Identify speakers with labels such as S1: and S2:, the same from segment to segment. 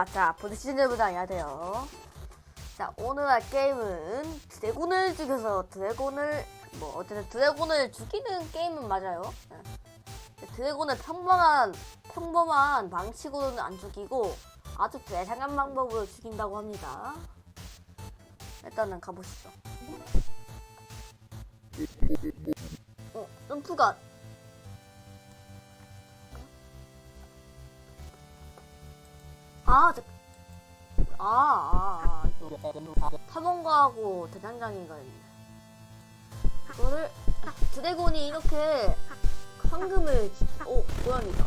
S1: 아, 자, 보드 시즌들보다 안녕하세요. 자, 오늘 할 게임은 드래곤을 죽여서 드래곤을, 뭐, 어쨌든 드래곤을 죽이는 게임은 맞아요. 네. 드래곤을 평범한, 평범한 방식으로는 안 죽이고 아주 괴상한 방법으로 죽인다고 합니다. 일단은 가보시죠. 어, 점프가 아, 저, 아, 아, 아, 이거. 탐험가하고 대장장이가 있네. 이거를 드래곤이 이렇게 황금을 지- 오 고양이다.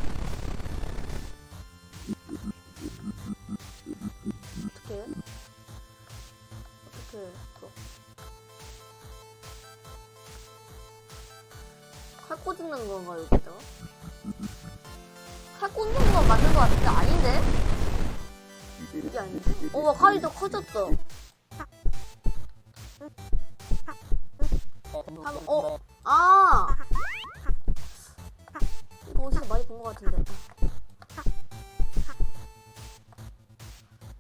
S1: 어떻게? 어떻게? 또. 칼 꽂는 건가 여기다? 칼 꽂는 거 맞는 거 같은데 아닌데? 이게 아닌데? 어, 와, 칼이 더 커졌어. 한, 어, 아! 이거 어디서 많이 본 것 같은데.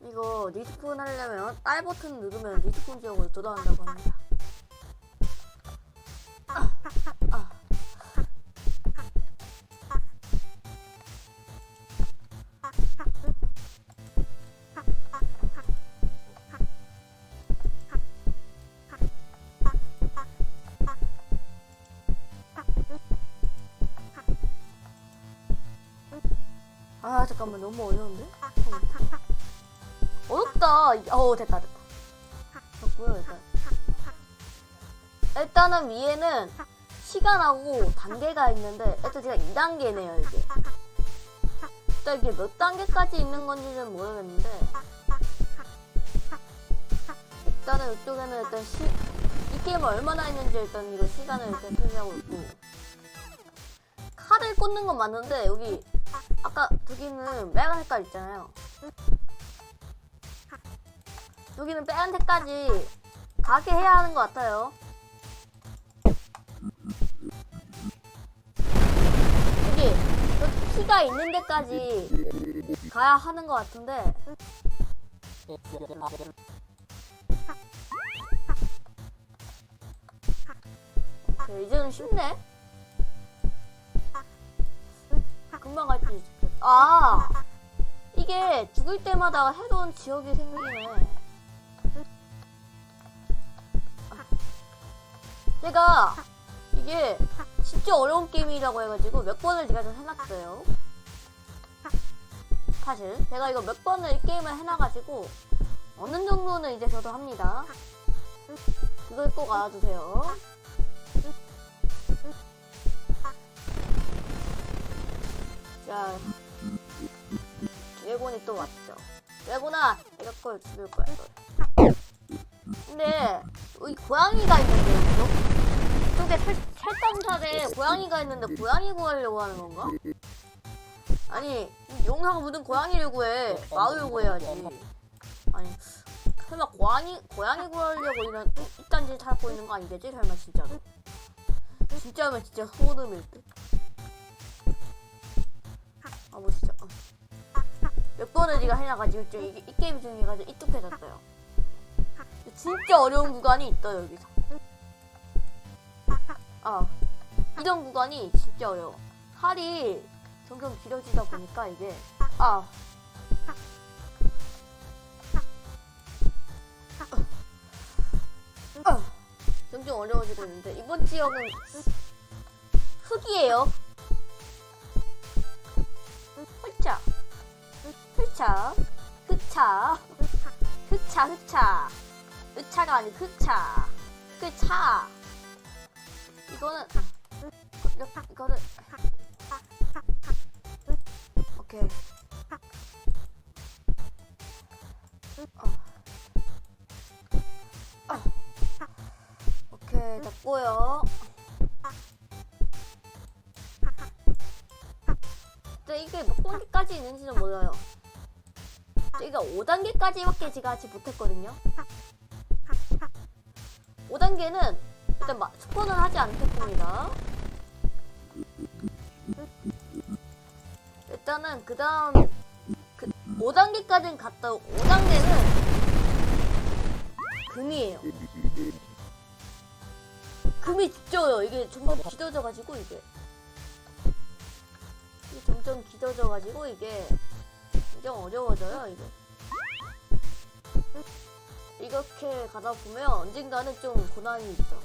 S1: 이거 리스폰 하려면 딸 버튼 누르면 리스폰 지역으로 돌아간다고 합니다. 잠깐만 너무 어려운데? 어렵다. 어 됐다 됐다. 됐고요 일단. 일단은 위에는 시간하고 단계가 있는데 일단 제가 2단계네요 이게. 일단 이게 몇 단계까지 있는 건지는 모르겠는데 일단은 이쪽에는 일단 시, 이 게임을 얼마나 했는지 일단 이거 시간을 일단 표시하고 있고 칼을 꽂는 건 맞는데 여기 아까 저기는 빨간 색깔 있잖아요. 여기는 빨간 색까지 가게 해야 하는 것 같아요. 여기 여기 키가 있는 데까지 가야 하는 것 같은데 오케이, 이제는 쉽네. 금방 갈 수 있겠다. 아 이게 죽을 때마다 새로운 지역이 생기네. 제가 이게 진짜 어려운 게임이라고 해가지고 몇 번을 제가 좀 해놨어요. 사실 제가 이거 몇 번을 이 게임을 해놔가지고 어느 정도는 이제 저도 합니다. 그걸 꼭 알아두세요. 자, 드래곤이 또 왔죠. 내가 걸 죽일 거야. 너. 근데 여기 고양이가 있는데? 이쪽에 철, 철탐살에 고양이가 있는데 고양이 구하려고 하는 건가? 아니 용사가 무슨 고양이를 구해 마을 구해야지. 아니 설마 고양이 고양이 구하려고 이런 이- 이딴 짓 하고 있는 거 아니겠지? 설마 진짜로? 진짜면 진짜 소름일 듯. 아 보시죠. 어. 몇 번을 제가 해놔가지고 좀 이게 이 게임 중에 가지고 이뚝해졌어요. 진짜 어려운 구간이 있어 여기서. 아 이런 구간이 진짜 어려워. 팔이 점점 길어지다 보니까 이게 아. 아. 점점 어려워지고 있는데 이번 지역은 흙이에요. 흑차 흑차 흑차 흑차 흑차가 아닌 흑차 흑차 이거는 이거, 이거를 오케이 어. 어. 오케이 됐고요 이게 몇 단계까지 있는지는 몰라요. 저희가 5단계까지밖에 제가 아직 못했거든요. 5단계는 일단 마, 스폰은 하지 않겠습니다. 일단은 그 다음 그 5단계까지는 갔다 5단계는 금이에요. 금이 찢어요. 이게 점점 길어져가지고 이게 이게 점점 길어져가지고 이게 점점 어려워져요. 이게 이렇게 가다 보면 언젠가는 좀 고난이 있죠.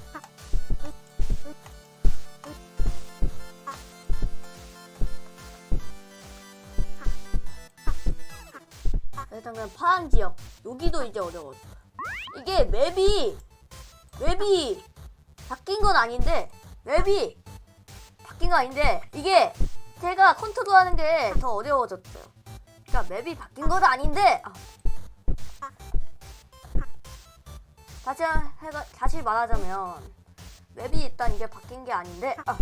S1: 일단 그냥 파란 지역 여기도 이제 어려워져. 이게 맵이 맵이 바뀐 건 아닌데 맵이 바뀐 건 아닌데 이게 제가 컨트롤하는 게 더 어려워졌어요. 그러니까 맵이 바뀐 건 아닌데 아. 다시 해가 다시 말하자면 맵이 일단 이게 바뀐 게 아닌데 아.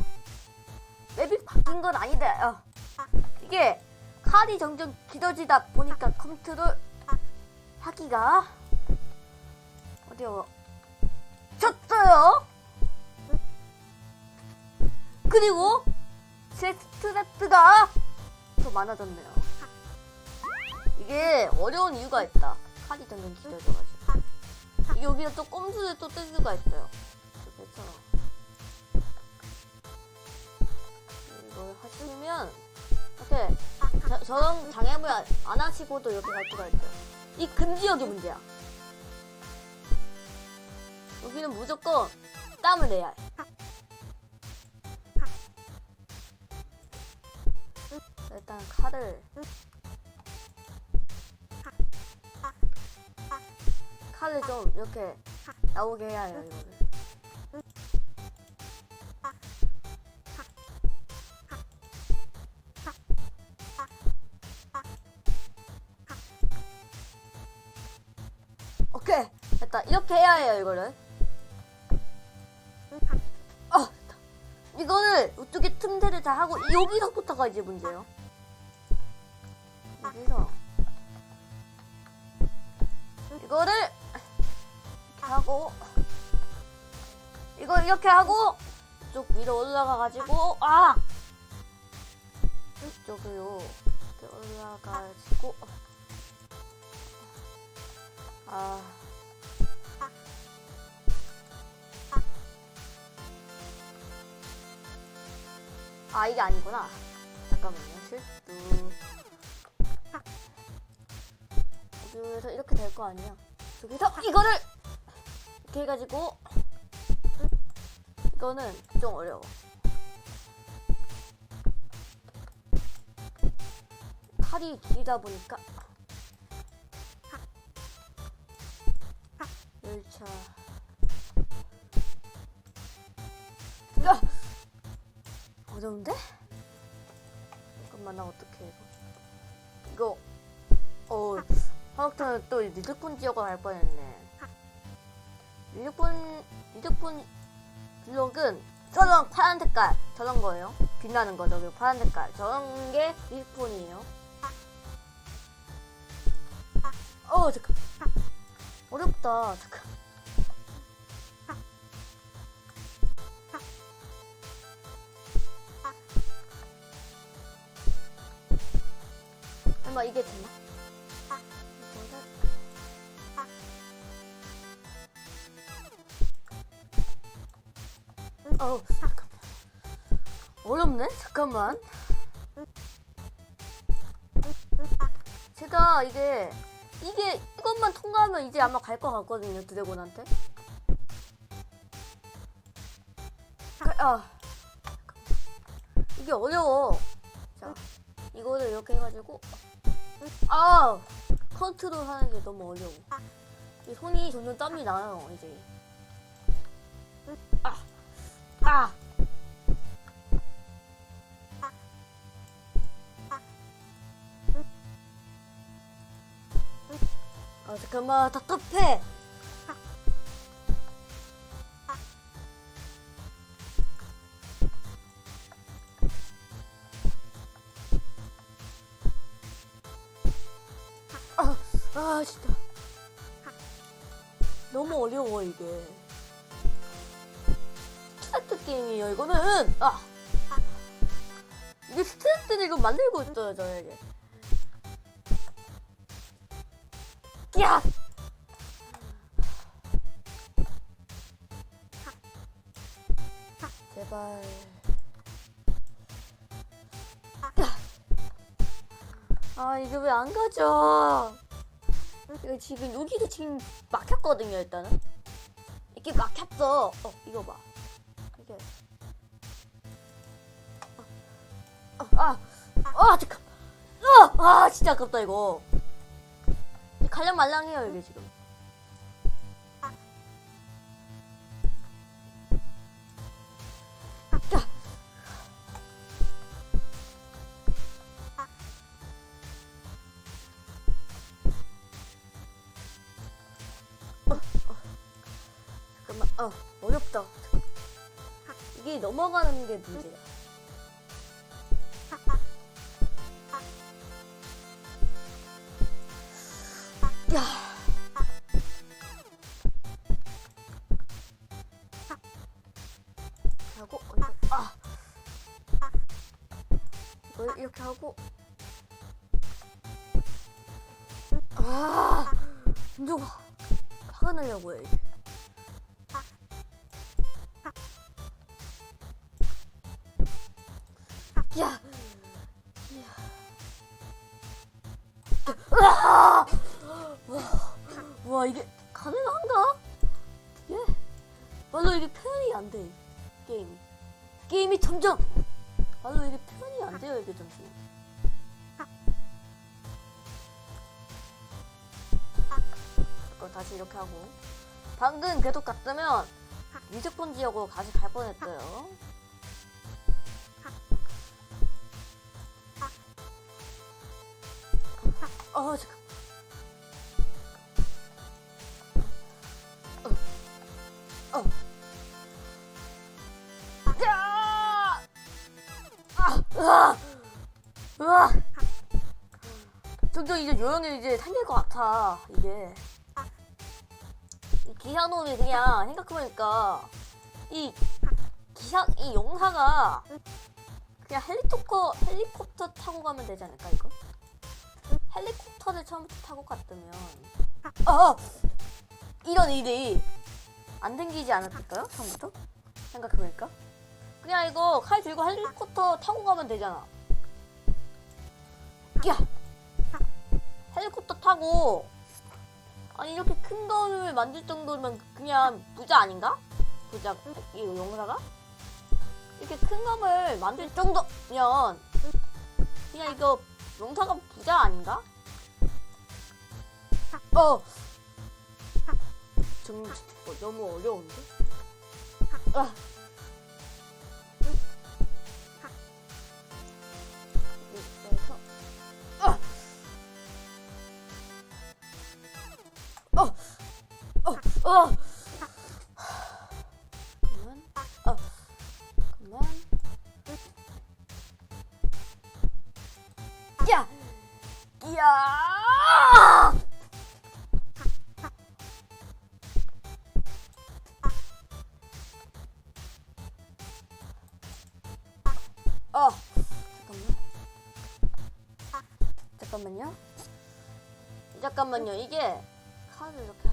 S1: 맵이 바뀐 건 아닌데 아. 이게 칼이 점점 길어지다 보니까 컨트롤 하기가 어려워 졌어요 그리고 제 스트레스가 더 많아졌네요 이게 어려운 이유가 있다 칼이 점점 길어져가지고 이게 여기다 또 꼼수를 또뜰 수가 있어요 그래서 이걸 하시면 이렇게 저, 저런 장애물 안, 안 하시고도 이렇게 갈 수가 있어요. 이 금지역이 문제야. 여기는 무조건 땀을 내야 해. 일단 칼을 칼을 좀 이렇게 나오게 해야 해요 이거를. 오케이 됐다 이렇게 해야 해요 이거를 아 됐다. 이거를 이쪽에 틈새를 다 하고 여기서부터가 이제 문제예요 여기서 이거를 하고 이걸 이렇게 하고 쭉 위로 올라가 가지고 아 이쪽으로 이렇게 올라가지고 아. 아, 이게 아니구나. 잠깐만요. 실수. 여기서 이렇게 될 거 아니야. 여기서 이거를 이렇게 해가지고 이거는 좀 어려워. 칼이 길다 보니까 열차. 야! 어려운데? 잠깐만 나 어떻게 해 이거 이거 어 화학탄은 또 리드폰 지역을 갈 뻔했네. 리드폰 리드폰 블록은 저런 파란 색깔 저런 거예요. 빛나는 거 저기 파란 색깔 저런 게 리드폰이에요. 어 잠깐 어렵다 잠깐. 엄마 이게 되나? 어 잠깐만. 어렵네? 잠깐만. 제가 이게 이게 이것만 통과하면 이제 아마 갈 것 같거든요 드래곤한테. 아 이게 어려워. 자 이거를 이렇게 해가지고. 아! 컨트롤 하는 게 너무 어려워. 이 손이 점점 땀이 나요 이제. 아 아. 잠깐만 답답해 야! 제발. 야! 아, 이게 왜 안 가져? 이거 지금 여기도 지금 막혔거든요, 일단은. 이게 막혔어. 어, 이거 봐. 이게. 아, 아, 아, 잠깐. 아, 아, 진짜 아깝다 이거. 갈량 말랑해요 이게 지금. 야. 어, 어. 잠깐만, 어, 어렵다. 이게 넘어가는 게 문제야. 야. 이걸 이렇게 하고 아 운동 화가 나려고 해 이제. 다시 이렇게 하고 방금 계속 갔으면 미적분 지역으로 다시 갈 뻔했어요. 어 잠깐. 어. 야! 아, 으아! 으아! 점점 이제 요령이 이제 생길 것 같아, 이게. 이 기사놈이 그냥 생각해보니까, 이 기사, 이 용사가 그냥 헬리콥터, 헬리콥터 타고 가면 되지 않을까, 이거? 헬리콥터를 처음부터 타고 갔다면. 아! 이런 일이 안 생기지 않았을까요? 처음부터? 생각해보니까. 그냥 이거 칼 들고 헬리콥터 타고 가면 되잖아. 야! 헬리콥터 타고 아니 이렇게 큰 거를 만들 정도면 그냥 부자 아닌가? 부자 이 용사가 이렇게 큰 검을 만들 정도면 그냥 이거 용사가 부자 아닌가? 어. 좀 어, 너무 어려운데? 아. 어. 어. 그만. 어. 그만. 야. 야. 어. 잠깐만. 잠깐만요. 잠깐만요. 이게 카드 이렇게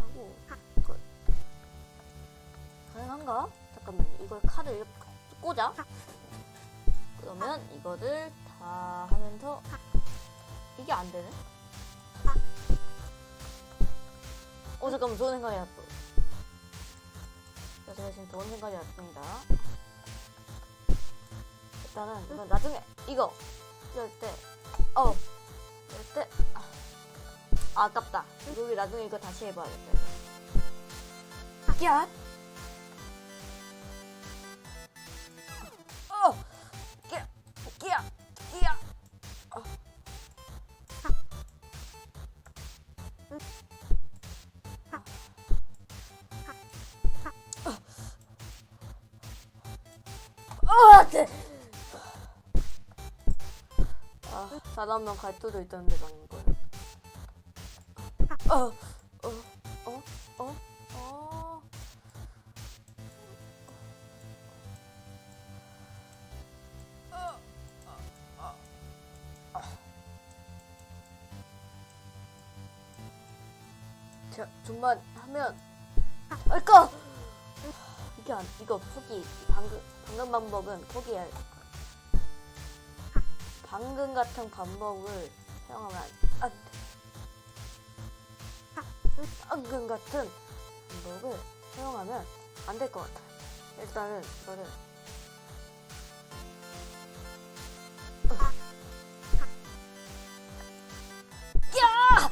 S1: 가능한가? 잠깐만요. 이걸 카드 이렇게 꽂아. 그러면 이거를 다 하면서 이게 안 되네. 어 잠깐만 좋은 생각이 났어. 자, 제가 지금 좋은 생각이 났습니다. 일단은 이건 나중에 이거 이럴 때, 어 이럴 때 아, 아깝다. 여기 나중에 이거 다시 해봐야겠다. 야, 사람만 갈 수도 있다는데 방금 걸. 어, 어, 어, 어, 어. 자, 좀만 하면 아까 이게 안 이거 포기 방금 방금 방법은 포기해야 돼. 방금 같은 방법을 사용하면 안, 안 돼. 방금 같은 방법을 사용하면 안 될 것 같아. 일단은 이거를 야!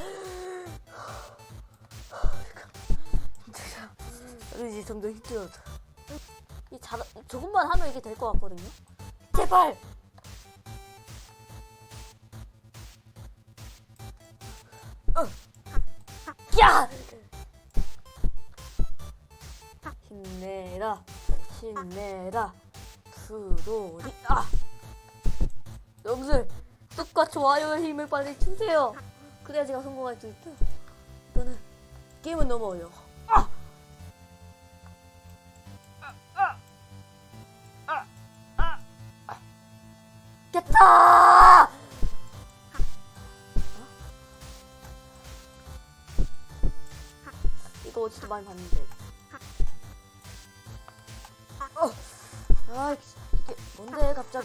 S1: 이제 점점 힘들어져. 이 자, 조금만 하면 이게 될 것 같거든요. 제발. 힘내라, 프로리. 아! 여러분들 뚝과 좋아요의 힘을 빨리 주세요. 그래야 제가 성공할 수 있죠. 이거는 게임은 너무 어려워.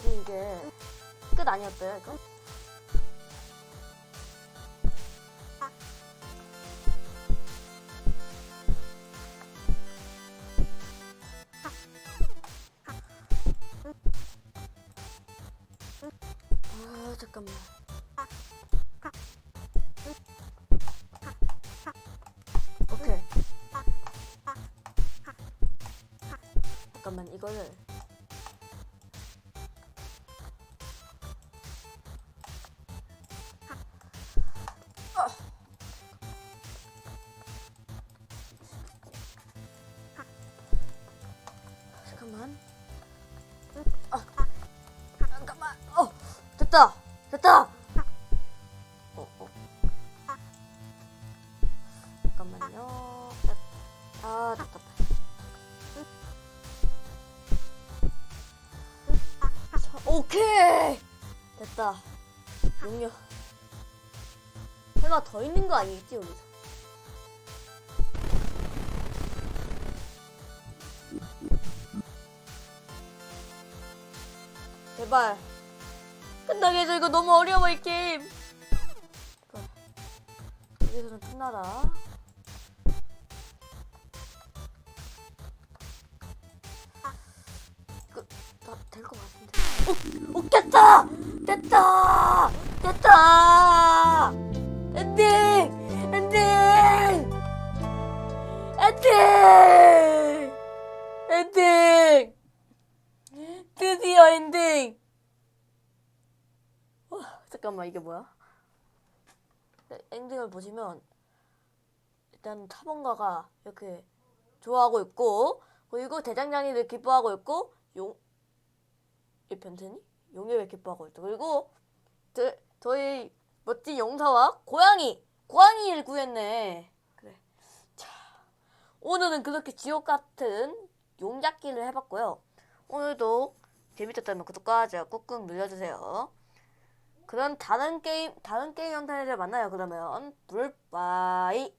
S1: 갑자기 이게 끝 아니었어요, 이거? 아, 잠깐만. 오케이. 잠깐만, 이거를. 더 있는 거 아니겠지 여기서? 제발. 끝나게 해줘. 이거 너무 어려워 이 게임. 그래. 여기서는 끝나라. 이거 다될것 같은데. 오, 오 됐다! 됐다! 됐다 엔딩 엔딩 엔딩 엔딩 드디어 엔딩! 와, 잠깐만 이게 뭐야? 네, 엔딩을 보시면 일단 탑원가가 이렇게 좋아하고 있고 그리고 대장장이를 기뻐하고 있고 용... 이 변태니? 용이 기뻐하고 있고 그리고 저, 저희 멋진 용사와 고양이 고양이를 구했네 그래 자 오늘은 그렇게 지옥 같은 용잡기를 해봤고요 오늘도 재밌었다면 구독과 좋아요 꾹꾹 눌러주세요. 그럼 다른 게임 다른 게임 영상에서 만나요. 그러면 불바이.